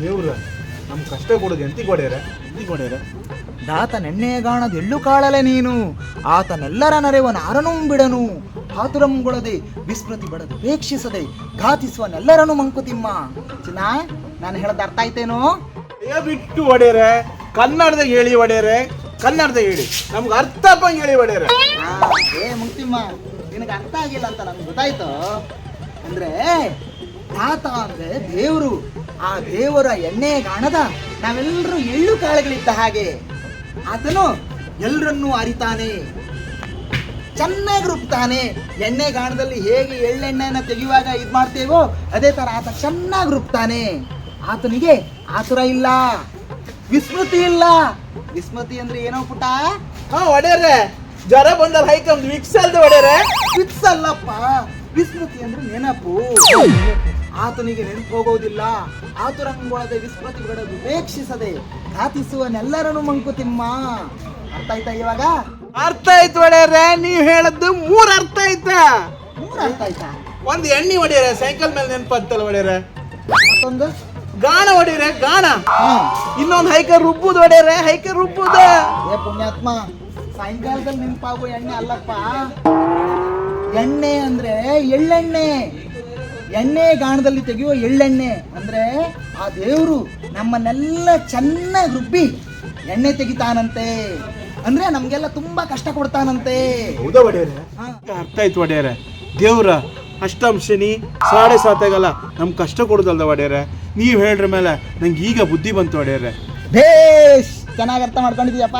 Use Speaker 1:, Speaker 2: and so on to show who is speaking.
Speaker 1: ನಮ್ ಕಷ್ಟ ಕೊಡೋದು ಎಂತಿ ಹೊಡೆಯರೆ ದಾತ ನೆನ್ನೆಯ
Speaker 2: ದಾತನೆಣ್ಣೆಗಾಣದ ಎಳ್ಳು ಕಾಳಲೆ ನೀನು. ಆತನೆಲ್ಲರ ನರೆವನ ಆರನೂ ಬಿಡನು. ಹಾತುರಂಗೊಳದೆ ವಿಸ್ಮೃತಿ ಬಡದು ಘಾತಿಸುವ ಘಾತಿಸುವನೆಲ್ಲರನು ಮಂಕುತಿಮ್ಮ. ಚಿನ್ನ ನಾನು ಹೇಳದ ಅರ್ಥ ಆಯ್ತೇನೋ?
Speaker 1: ಬಿಟ್ಟು ಒಡೆಯರೆ ಕನ್ನಡದ ಹೇಳಿ ಒಡೆಯರೆ ಕನ್ನಡದ ಹೇಳಿ. ನಮ್ಗೆ ಅರ್ಥ ಆಗಂಗೆ ಹೇಳಿ
Speaker 2: ಒಡೆಯರೆ. ಏ ಮುಂಕ್ತಿಮ್ಮ ನಿನಗೆ ಅರ್ಥ ಆಗಿಲ್ಲ ಅಂತ ನಮ್ಗೆ ಗೊತ್ತಾಯ್ತು? ಅಂದ್ರೆ ದಾತ ಅಂದ್ರೆ ದೇವರು. ಆ ದೇವರ ಎಣ್ಣೆ ಕಾಣದ ನಾವೆಲ್ಲರೂ ಎಳ್ಳು ಕಾಳುಗಳಿದ್ದ ಹಾಗೆ ಆತನು ಎಲ್ಲರನ್ನೂ ಅರಿತಾನೆ ಚೆನ್ನಾಗಿ ರುಬ್ತಾನೆ. ಎಣ್ಣೆ ಗಾಣದಲ್ಲಿ ಹೇಗೆ ಎಳ್ಳೆಣ್ಣೆನ ತೆಗೆಯುವಾಗ ಇದು ಮಾಡ್ತೇವೋ ಅದೇ ತರ ಆತ ಚೆನ್ನಾಗಿ ರುಬ್ತಾನೆ. ಆತನಿಗೆ ಆತುರ ಇಲ್ಲ ವಿಸ್ಮೃತಿ ಇಲ್ಲ. ವಿಸ್ಮೃತಿ ಅಂದ್ರೆ ಏನೋ ಪುಟ?
Speaker 1: ಹಾ ಒಡೆಯರೆ ಜ್ವರ ಬಂದ ಹೈಕಂದ್ ವಿಕ್ಸ್ ಅಲ್ದ ಒಡೆಯರೆ
Speaker 2: ವಿಕ್ಸ್ ಅಲ್ಲಪ್ಪ. ವಿಸ್ಮೃತಿ ಅಂದ್ರೆ ನೆನಪು. ಆತನಿಗೆ ನೆನಪು ಹೋಗೋದಿಲ್ಲ ಆತುರಂಗೊಳದೆ ಉಪೇಕ್ಷಿಸದೆ ಘಾತಿಸುವನೆಲ್ಲರನ್ನು ಮಂಕುತಿಮ್ಮ. ಅರ್ಥ ಆಯ್ತಾ ಇವಾಗ?
Speaker 1: ಅರ್ಥ ಆಯ್ತು ಒಡೆಯರೆ ನೀವು ಹೇಳದ್ದು ಮೂರ್ ಅರ್ಥ ಆಯ್ತಾ?
Speaker 2: ಮೂರು ಅರ್ಥ ಆಯ್ತಾ?
Speaker 1: ಒಂದ್ ಎಣ್ಣೆ ಹೊಡೆಯರೆ ಸೈಕಲ್ ಮೇಲೆ ನೆನಪತ್ತಲ್ಲ ಒಡೆಯರೆ
Speaker 2: ಮತ್ತೊಂದು?
Speaker 1: ಗಾಣ ಹೊಡೆಯರೆ ಗಾಣ ಇನ್ನೊಂದು ಹೈಕರ್ ಹೈಕ ರುಬ್ಬುದು ಹೊಡೆಯರೆ ಹೈಕರ್ ರುಬ್ಬುದ.
Speaker 2: ಏ ಪುಣ್ಯಾತ್ಮ ಸಾಯಂಕಾಲದಲ್ಲಿ ನೆನಪಾಗೋ ಎಣ್ಣೆ ಅಲ್ಲಪ್ಪ. ಎಣ್ಣೆ ಅಂದ್ರೆ ಎಳ್ಳೆಣ್ಣೆ. ಎಣ್ಣೆ ಗಾಣದಲ್ಲಿ ತೆಗೆಯುವ ಎಳ್ಳೆಣ್ಣೆ. ಅಂದ್ರೆ ಆ ದೇವರು ನಮ್ಮನ್ನೆಲ್ಲ ಚೆನ್ನಾಗಿ ರುಬ್ಬಿ ಎಣ್ಣೆ ತೆಗಿತಾನಂತೆ. ಅಂದ್ರೆ ನಮ್ಗೆಲ್ಲ ತುಂಬಾ ಕಷ್ಟ ಕೊಡ್ತಾನಂತೆ.
Speaker 1: ಹೌದಾ
Speaker 2: ಒಡೆಯರೆ.
Speaker 1: ಅರ್ಥ ಆಯ್ತು ಒಡೆಯರೆ. ದೇವ್ರ ಅಷ್ಟಂಶಿನಿ ಶನಿ ಸಾಡೆ ಸಾತಾಗಲ್ಲ ನಮ್ ಕಷ್ಟ ಕೊಡುದಲ್ದ ಒಡೆಯರೆ. ನೀವ್ ಹೇಳ್ರ ಮೇಲೆ ನಂಗೆ ಈಗ ಬುದ್ಧಿ ಬಂತು ಒಡೆಯರೆ.
Speaker 2: ಭೇಷ್ ಚೆನ್ನಾಗಿ ಅರ್ಥ ಮಾಡ್ಕೊಂಡಿದ್ಯಪ್ಪ